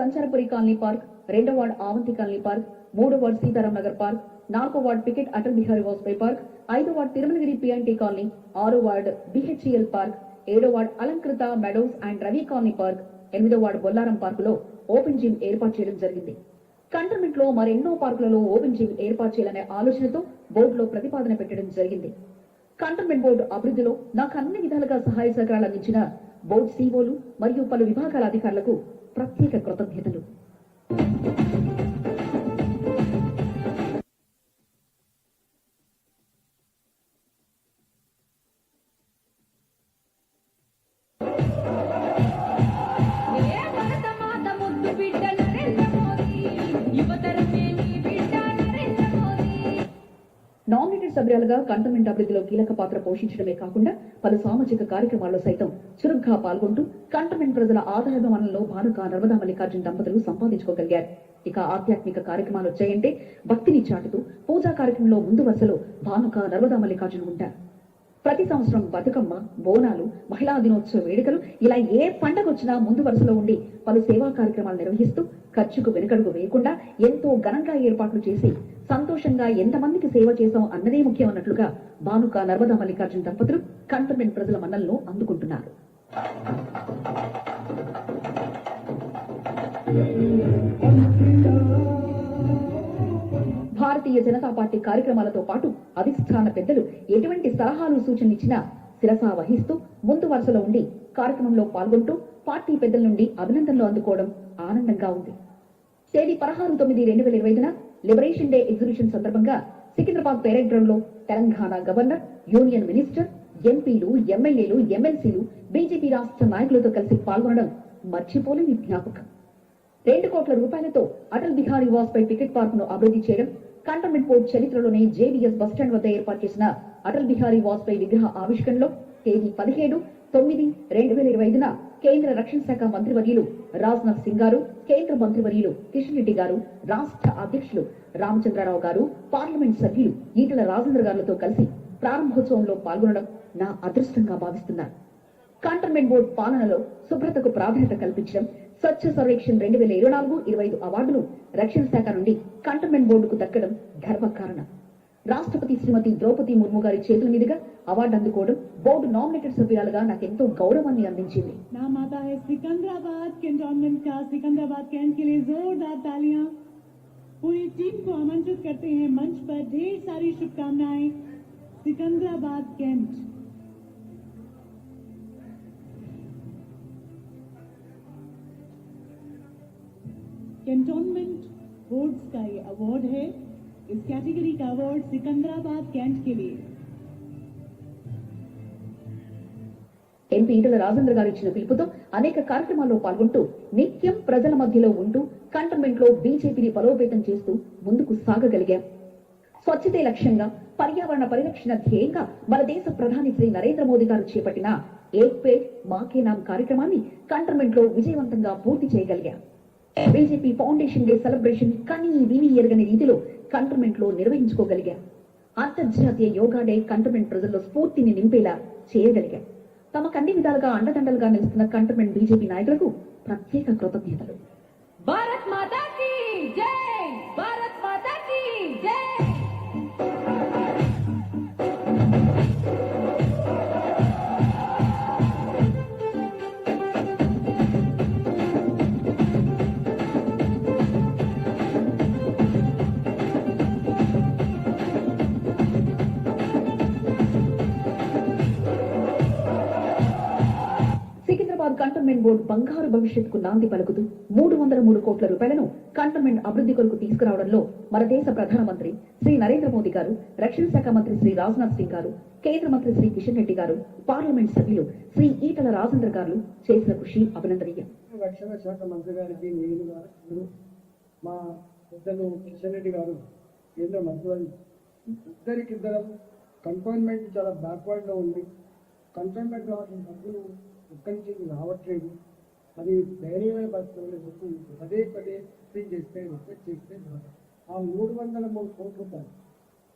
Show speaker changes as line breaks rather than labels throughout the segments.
సంచారపురి colony park రెండో ward Avanti colony park మూడో ward Sitaram Nagar park నాలుగో ward picket Atal Bihari Vajpayee park ఐదో ward Tirumalagiri PNT colony ఆరో ward BHEL park ఏడో ward Alankrita meadows and Ravi colony park ఎనిమిదో ward Bollaram పార్కులో open gym ఏర్పాటు చేయడం జరిగింది. కంటోన్మెంట్లో మరెన్నో పార్కులలో ఓపెన్ జిమ్ ఏర్పాటు చేయాలనే ఆలోచనతో బోర్డులో ప్రతిపాదన పెట్టడం జరిగింది. కంటోన్మెంట్ బోర్డు అభివృద్ధిలో నాకు అన్ని విధాలుగా సహాయ సహకారాలు అందించిన బోర్డు సీఓలు మరియు పలు విభాగాల అధికారులకు ప్రత్యేక కృతజ్ఞతలు నామినేటెడ్ సభ్యులుగా కంటోన్మెంట్ అభివృద్ధిలో కీలక పాత్ర పోషించడమే కాకుండా పలు సామాజిక కార్యక్రమాల్లో సైతం చురుగ్గా పాల్గొంటూ కంటోన్మెంట్ ప్రజల ఆదాయాభిమానంలో భానుక నర్మదా మల్లికార్జున దంపతులు సంపాదించుకోగలిగారు. ఇక ఆధ్యాత్మిక కార్యక్రమాలు వచ్చాయంటే భక్తిని చాటుతూ పూజా కార్యక్రమంలో ముందు వరుసలో భానుక నర్మదా మల్లికార్జున ఉంటారు. ప్రతి సంవత్సరం బతుకమ్మ బోనాలు మహిళా దినోత్సవ వేడుకలు ఇలా ఏ పండగ వచ్చినా ముందు వరుసలో ఉండి పలు సేవా కార్యక్రమాలు నిర్వహిస్తూ ఖర్చుకు వెనుకడుగు వేయకుండా ఎంతో ఘనంగా ఏర్పాట్లు చేసి సంతోషంగా ఎంతమందికి సేవ చేశాం అన్నదే ముఖ్యం అన్నట్లుగా భానుక నర్మదా మల్లికార్జున దంపతులు కంటోన్మెంట్ ప్రజల మన్నలను అందుకుంటున్నారు. భారతీయ జనతా పార్టీ కార్యక్రమాలతో పాటు అధిష్టాన పెద్దలు ఎటువంటి సలహాలు సూచనలిచ్చినా శిరసా వహిస్తూ ముందు వరుసలో ఉండి కార్యక్రమంలో పాల్గొంటూ పార్టీ పెద్దల నుండి అభినందనలు అందుకోవడం ఆనందంగా ఉంది. తేదీ పదహారు తొమ్మిది రెండు వేల ఇరవై ఐదున లిబరేషన్ డే ఎగ్జిబిషన్ సందర్భంగా సికింద్రాబాద్ పేరెడ్ గ్రౌండ్లో తెలంగాణ గవర్నర్ యూనియన్ మినిస్టర్ ఎంపీలు ఎమ్మెల్యేలు ఎమ్మెల్సీలు బీజేపీ రాష్ట్ర నాయకులతో కలిసి పాల్గొనడం మర్చిపోలేని జ్ఞాపకం. రెండు కోట్ల రూపాయలతో అటల్ బిహారీ వాజ్పేయి టికెట్ పార్క్ను అభివృద్ధి చేయడం కంటోన్మెంట్ బోర్డు చరిత్రలోనే జేబీఎస్ బస్టాండ్ వద్ద ఏర్పాటు చేసిన అటల్ బిహారీ వాజ్పేయి విగ్రహ ఆవిష్కరణలో తేదీ పదిహేడు తొమ్మిది రెండు వేల ఇరవై ఐదున కేంద్ర రక్షణ శాఖ మంత్రివర్యులు రాజ్నాథ్ సింగ్ గారు కేంద్ర మంత్రివర్యులు కిషన్ రెడ్డి గారు రాష్ట్ర అధ్యక్షులు రామచంద్రరావు గారు పార్లమెంట్ సభ్యులు ఈటల రాజేంద్ర గారులతో కలిసి ప్రారంభోత్సవంలో పాల్గొనడం నా అదృష్టంగా భావిస్తున్నారు కంటోన్మెంట్ బోర్డు పాలనలో శుభ్రతకు ప్రాధాన్యత కల్పించడం స్వచ్ఛ సర్వేక్షణ్ రెండు వేల ఇరవై నాలుగు ఇరవై ఐదు అవార్డులు రక్షణ శాఖ నుండి కంటోన్మెంట్ బోర్డుకు దక్కడం గర్వకారణం రాష్ట్రపతి శ్రీమతి ద్రౌపది ముర్ము గారి చేతుల మీదుగా అవార్డు అందుకోవడం బోర్డు నామినేటెడ్ సభ్యురాలుగా నాకెంతో గౌరవాన్ని అందించింది
नाम आता है सिकंदराबाद कैंटोनमेंट का सिकंदराबाद कैंट के लिए जोरदार तालियां पूरी टीम को आमंत्रित करते हैं मंच पर ढेर सारी शुभकामनाएं सिकंदराबाद कैंट कैंटोनमेंट बोर्ड्स का ये अवार्ड है इस कैटेगरी का अवार्ड सिकंदराबाद कैंट के लिए
ఎంపీ ఈటల రాజేంద్ర గారు ఇచ్చిన పిలుపుతో అనేక కార్యక్రమాల్లో పాల్గొంటూ నిత్యం ప్రజల మధ్యలో ఉంటూ కంటోన్మెంట్ లో బీజేపీని బలోపేతం చేస్తూ ముందుకు సాగగలిగాం స్వచ్ఛతే లక్ష్యంగా పర్యావరణ పరిరక్షణ ధ్యేయంగా మన దేశ ప్రధాని శ్రీ నరేంద్ర మోదీ గారు చేపట్టిన ఏక్ పేడ్ మాకే నామ్ కార్యక్రమాన్ని కంటోన్మెంట్ లో విజయవంతంగా పూర్తి చేయగలిగాం బీజేపీ ఫౌండేషన్ డే సెలబ్రేషన్ కనీ విని ఎరగని రీతిలో కంటర్మెంట్లో నిర్వహించుకోగలిగాం. అంతర్జాతీయ యోగా డే కంటర్మెంట్ ప్రజల్లో స్ఫూర్తిని నింపేలా చేయగలిగాం. తమకు అన్ని విధాలుగా అండదండలుగా నిలుస్తున్న కంటర్మెంట్ బీజేపీ నాయకులకు ప్రత్యేక కృతజ్ఞతలు.
భారత్
హైదరాబాద్ కంటోన్మెంట్ బోర్డు బంగారు భవిష్యత్తుకు నాంది పలుకుతూ మూడు వందల మూడు కోట్ల రూపాయలను కంటోన్మెంట్ అభివృద్ధి కొరకు తీసుకురావడంలో మన దేశ ప్రధానమంత్రి శ్రీ నరేంద్ర మోదీ గారు రక్షణ శాఖ మంత్రి శ్రీ రాజ్నాథ్ సింగ్ గారు కేంద్ర మంత్రి శ్రీ కిషన్ రెడ్డి గారు పార్లమెంట్ సభ్యులు శ్రీ ఈటల రాజేంద్ర గారు చేసిన కృషి అభినందనీయం.
రక్షణ శాఖ మంత్రి గారికి నేను మా పెద్దలు కిషన్ రెడ్డి గారు కేంద్ర మంత్రి ఇద్దరికిద్దరం కంటోన్మెంట్ చాలా బ్యాక్వర్డ్లో ఉంది. కంటోన్మెంట్లో అసలు డబ్బులు ఎక్కడి నుంచి రావట్లేదు. అది ధైర్యమైన పరిస్థితుల్లో పదే పదే రిక్వెస్ట్ చేస్తే రిక్వెస్ట్ చేస్తే ఆ మూడు వందల మూడు కోట్ల రూపాయలు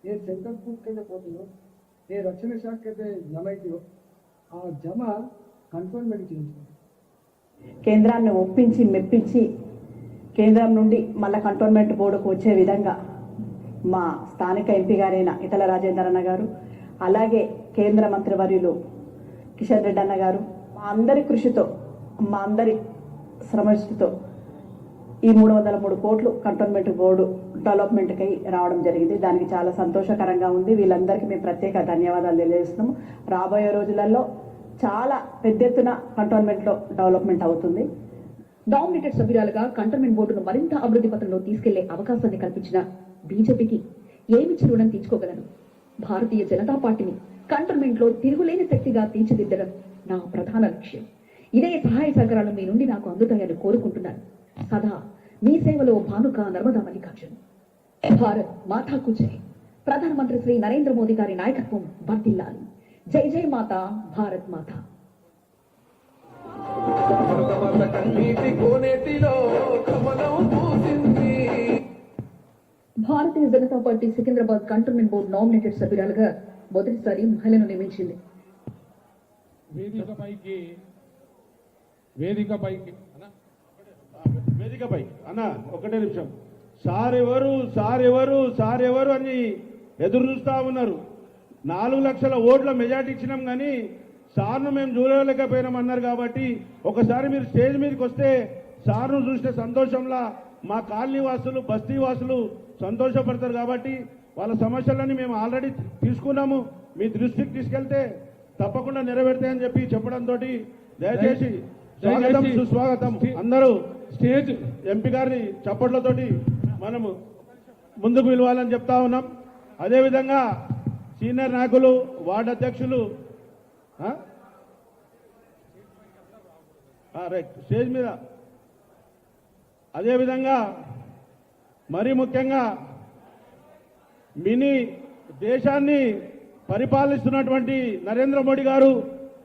ఏ సెంట్రల్ గ్రూప్ కింద పోతుందో ఏ రక్షణ శాఖ అయితే జమ అవుతుందో ఆ జమ కంటోన్మెంట్ చేయించుకుంటాం
కేంద్రాన్ని ఒప్పించి మెప్పించి కేంద్రం నుండి మళ్ళా కంటోన్మెంట్ బోర్డుకు వచ్చే విధంగా మా స్థానిక ఎంపీ గారైన ఇతల రాజేందర్ అన్న గారు అలాగే కేంద్ర మంత్రివర్యులు కిషన్ రెడ్డి అన్న గారు అందరి కృషితో మా అందరి శ్రమతో ఈ మూడు వందల మూడు కోట్లు కంటోన్మెంట్ బోర్డు డెవలప్మెంట్కై రావడం జరిగింది. దానికి చాలా సంతోషకరంగా ఉంది. వీళ్ళందరికీ మేము ప్రత్యేక ధన్యవాదాలు తెలియజేస్తున్నాము రాబోయే రోజులలో చాలా పెద్ద ఎత్తున కంటోన్మెంట్లో డెవలప్మెంట్ అవుతుంది.
డామినేటెడ్ సభ్యురాలుగా కంటోన్మెంట్ బోర్డును మరింత అభివృద్ధి పథంలో తీసుకెళ్ళే అవకాశాన్ని కల్పించిన బీజేపీకి ఏమిచ్చి రుణం తీర్చుకోగలను భారతీయ జనతా పార్టీని కంటోన్మెంట్లో తిరుగులేని శక్తిగా తీర్చిదిద్దడం నా ప్రధాన లక్ష్యం. ఇదే సహాయ సహకారాలు మీ నుండి నాకు అందుతాయని కోరుకుంటున్నాను. సదా మీ సేవలో భానుక నర్మదా మల్లికార్జున్. భారత్ మాతా జై. ప్రధానమంత్రి శ్రీ నరేంద్ర మోదీ గారి నాయకత్వం వర్ధిల్లాలి. జై జై మాత భారత్ మాత. Bharatiya Janata party Secunderabad cantonment board nominated సభ్యురాలుగా మొదటిసారి మహిళను నియమించింది.
వేదికపైకి వేదికపైకి. వేదిక
వేదికపై అన్న ఒకటే నిమిషం. సార్ ఎవరు సార్ ఎవరు సార్ ఎవరు అని ఎదురు చూస్తా ఉన్నారు. నాలుగు లక్షల ఓట్ల మెజార్టీ ఇచ్చినాం కానీ సార్ను మేము చూడలేకపోయినాం అన్నారు కాబట్టి ఒకసారి మీరు స్టేజ్ మీదకి వస్తే సార్ను చూస్తే సంతోషంలా మా కాలనీ వాసులు బస్తీ వాసులు సంతోషపడతారు కాబట్టి వాళ్ళ సమస్యలన్నీ మేము ఆల్రెడీ తీసుకున్నాము. మీ దృష్టికి తీసుకెళ్తే తప్పకుండా నెరవేరుతాయని చెప్పి చెప్పడంతో దయచేసి స్వాగతం సుస్వాగతం. అందరూ
స్టేజ్
ఎంపీ గారిని చప్పట్లతోటి మనము ముందుకు పిలవాలని చెప్తా ఉన్నాం. అదేవిధంగా సీనియర్ నాయకులు వార్డు అధ్యక్షులు రైట్. స్టేజ్ మీద. అదేవిధంగా మరీ ముఖ్యంగా మినీ దేశాన్ని పరిపాలిస్తున్నటువంటి నరేంద్ర మోడీ గారు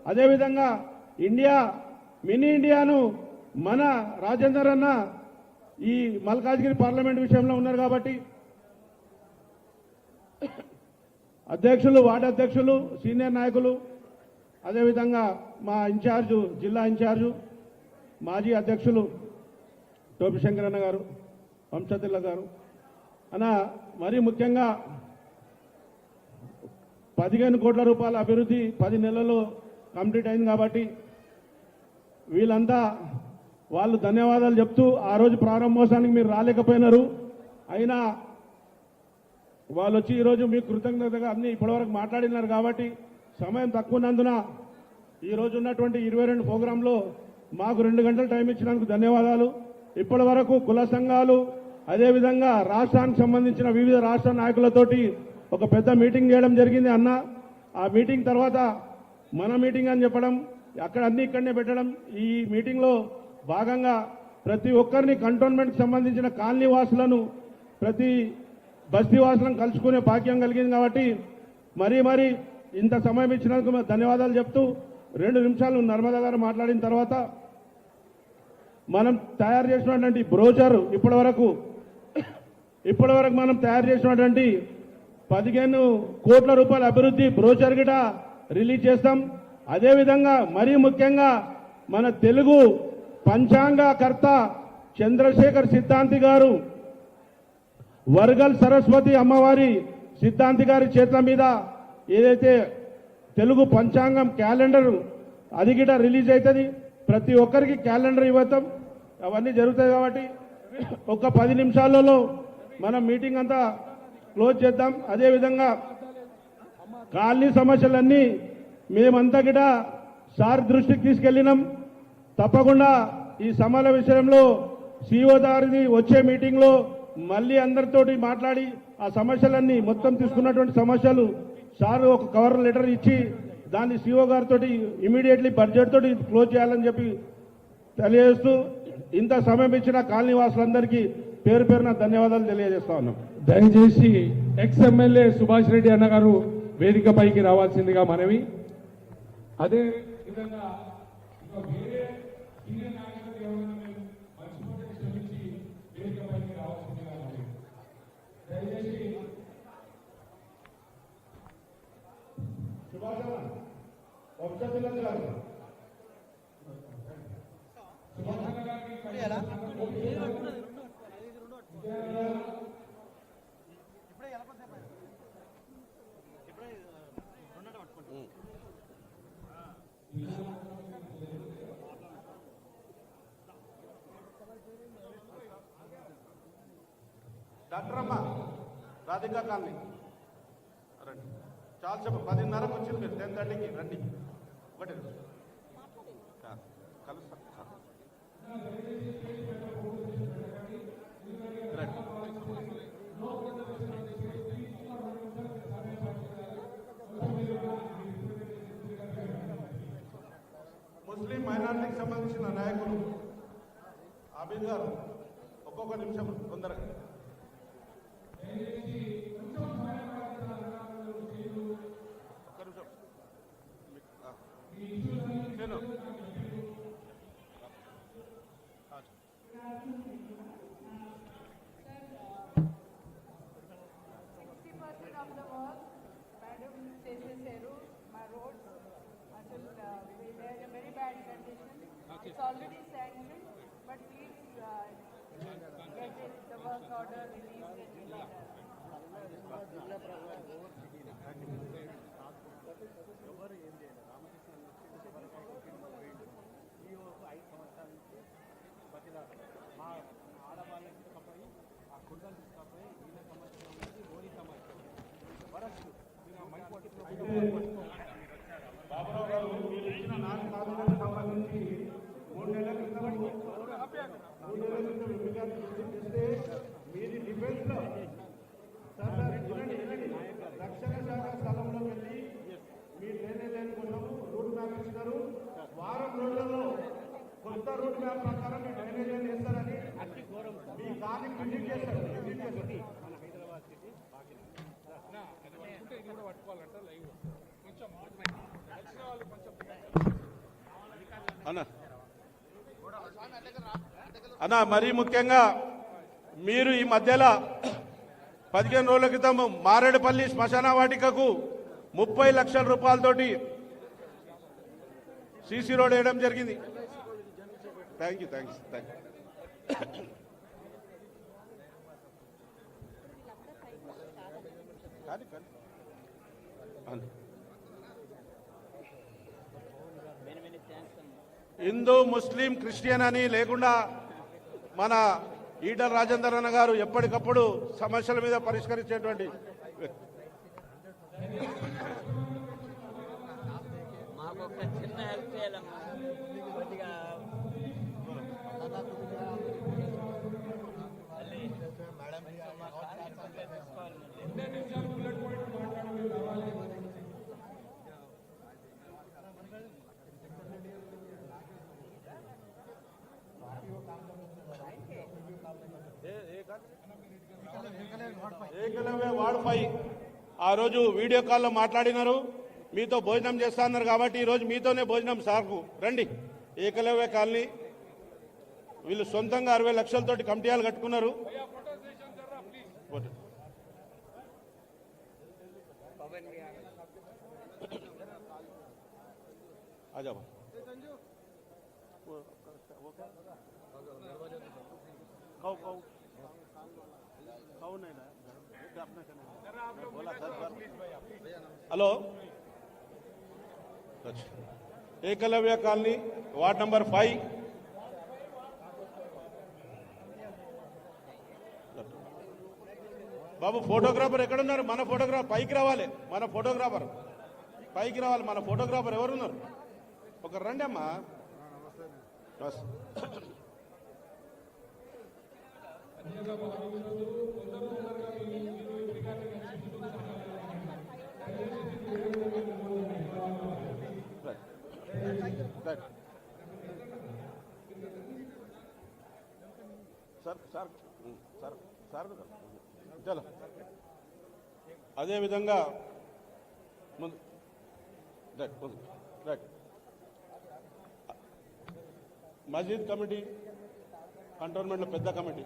అదేవిధంగా ఇండియా మినీ ఇండియాను మన రాజేందర్ అన్న ఈ మల్కాజ్గిరి పార్లమెంట్ విషయంలో ఉన్నారు కాబట్టి అధ్యక్షులు వార్డు అధ్యక్షులు సీనియర్ నాయకులు అదేవిధంగా మా ఇన్ఛార్జు జిల్లా ఇన్ఛార్జు మాజీ అధ్యక్షులు టోపి శంకరన్న గారు వంశతిల్ల గారు. అన్న మరీ ముఖ్యంగా పదిహేను కోట్ల రూపాయల అభివృద్ధి పది నెలల్లో కంప్లీట్ అయింది కాబట్టి వీళ్ళంతా వాళ్ళు ధన్యవాదాలు చెప్తూ ఆ రోజు ప్రారంభోత్సవానికి మీరు రాలేకపోయినారు. అయినా వాళ్ళు వచ్చి ఈరోజు మీకు కృతజ్ఞతగా అన్ని ఇప్పటివరకు మాట్లాడినారు కాబట్టి సమయం తక్కువ ఉన్నందున ఈరోజు ఉన్నటువంటి ఇరవై రెండు ప్రోగ్రాంలో మాకు రెండు గంటల టైం ఇచ్చినందుకు ధన్యవాదాలు. ఇప్పటి వరకు కుల సంఘాలు అదేవిధంగా రాష్ట్రానికి సంబంధించిన వివిధ రాష్ట్ర నాయకులతోటి ఒక పెద్ద మీటింగ్ చేయడం జరిగింది అన్న. ఆ మీటింగ్ తర్వాత మన మీటింగ్ అని చెప్పడం అక్కడ అన్ని ఇక్కడనే పెట్టడం ఈ మీటింగ్లో భాగంగా ప్రతి ఒక్కరిని కంటోన్మెంట్కి సంబంధించిన కాలనీ వాసులను ప్రతి బస్తీ వాసులను కలుసుకునే భాగ్యం కలిగింది కాబట్టి మరీ మరీ ఇంత సమయం ఇచ్చినందుకు ధన్యవాదాలు చెప్తూ రెండు నిమిషాలు నర్మదా గారు మాట్లాడిన తర్వాత మనం తయారు చేసినటువంటి బ్రోచర్ ఇప్పటి వరకు ఇప్పటి వరకు మనం తయారు చేసినటువంటి పదిహేను కోట్ల రూపాయల అభివృద్ధి బ్రోచర్ గిట రిలీజ్ చేస్తాం. అదేవిధంగా మరీ ముఖ్యంగా మన తెలుగు పంచాంగకర్త చంద్రశేఖర్ సిద్ధాంతి గారు వర్గల్ సరస్వతి అమ్మవారి సిద్ధాంతి గారి చేతుల మీద ఏదైతే తెలుగు పంచాంగం క్యాలెండర్ అది గిట రిలీజ్ అవుతుంది ప్రతి ఒక్కరికి క్యాలెండర్ ఇవ్వతాం. అవన్నీ జరుగుతాయి కాబట్టి ఒక పది నిమిషాలలో మనం మీటింగ్ అంతా క్లోజ్ చేద్దాం. అదేవిధంగా కాలనీ సమస్యలన్నీ మేమంతా గిట సార్ దృష్టికి తీసుకెళ్ళినాం. తప్పకుండా ఈ సమాల విషయంలో సిఓ గారిది వచ్చే మీటింగ్లో మళ్ళీ అందరితోటి మాట్లాడి ఆ సమస్యలన్నీ మొత్తం తీసుకున్నటువంటి సమస్యలు సార్ ఒక కవర్ లెటర్ ఇచ్చి దాన్ని సిఓ గారితో ఇమీడియట్లీ బడ్జెట్ తోటి క్లోజ్ చేయాలని చెప్పి తెలియజేస్తూ ఇంత సమయం ఇచ్చిన కాలనీ వాసులందరికీ పేరు పేరున ధన్యవాదాలు తెలియజేస్తా ఉన్నాం.
దయచేసి ఎక్స్ ఎమ్మెల్యే సుభాష్ రెడ్డి అన్న గారు వేదికపైకి రావాల్సిందిగా మనవి. అదే విధంగా వేరే సీనియర్ నాయకులు ఎవరైనా మేము మర్చిపోతే క్షమించి వేదికపైకి రావాల్సిందిగా మనవి దయచేసి సుభాష్ అన్న గారికి
డాక్టర్ అమ్మ రాధికా కాలనీ. రండి. చాలా చెప్ప పదిన్నరకు వచ్చింది మీరు. టెన్ థర్టీకి రండి. ఒకటి ఆ, కలుస్తా. ముస్లిం మైనార్టీకి సంబంధించిన నాయకులు ఆబిద్ గారు ఒక్కొక్క నిమిషం తొందరగా condition it's already sanction but please
get it the work
order release Baburao మీది డిఫెన్స్లో రక్షణ శాఖ స్థలంలో వెళ్ళి మీరు డ్రైనేజ్ లైన్ రూట్ మ్యాప్ ఇస్తారు వారం రోజుల్లో కొత్త రూట్ మ్యాప్ ప్రకారం మీ డ్రైనేజ్ లైన్ మీ కాలనీ విజిట్ చేస్తారు విజిట్ చేస్తారు అన్న. అన్న మరీ ముఖ్యంగా మీరు ఈ మధ్యలో పదిహేను రోజుల క్రితం మారేడుపల్లి శ్మశాన వాటికకు ముప్పై లక్షల రూపాయలతోటి సీసీ రోడ్ వేయడం జరిగింది. Thank you thank you thank you Hindu Muslim Christian అని లేకుండా మన ఈటల రాజేందర్ అన్న గారు ఎప్పటికప్పుడు సమస్యల మీద పరిష్కరించేటువంటి
మాకు ఒక చిన్న హెల్ప్ చేయాలమ్మా కొద్దిగా
ఏకలవ్య వార్డ్ ఫైవ్ ఆ రోజు వీడియో కాల్లో మాట్లాడినారు. మీతో భోజనం చేస్తా అన్నారు కాబట్టి ఈరోజు మీతోనే భోజనం సాకు రండి. ఏకలవ్య కాలనీ. వీళ్ళు సొంతంగా అరవై లక్షలతోటి కమిటీయాలు కట్టుకున్నారు. కౌ cow. Hello. Ekalavya colony ward number five. బాబు ఫోటోగ్రాఫర్ ఎక్కడున్నారు? మన ఫోటోగ్రాఫర్ పైకి రావాలి. మన ఫోటోగ్రాఫర్. పైకి రావాలి. మన ఫోటోగ్రాఫర్ ఎవరున్నారు? ఒక రండి అమ్మా. Bus. Right. Sir sir. Sir sir చలో. అదేవిధంగా ముందు మస్జిద్ కమిటీ కంటోన్మెంట్లో పెద్ద కమిటీ.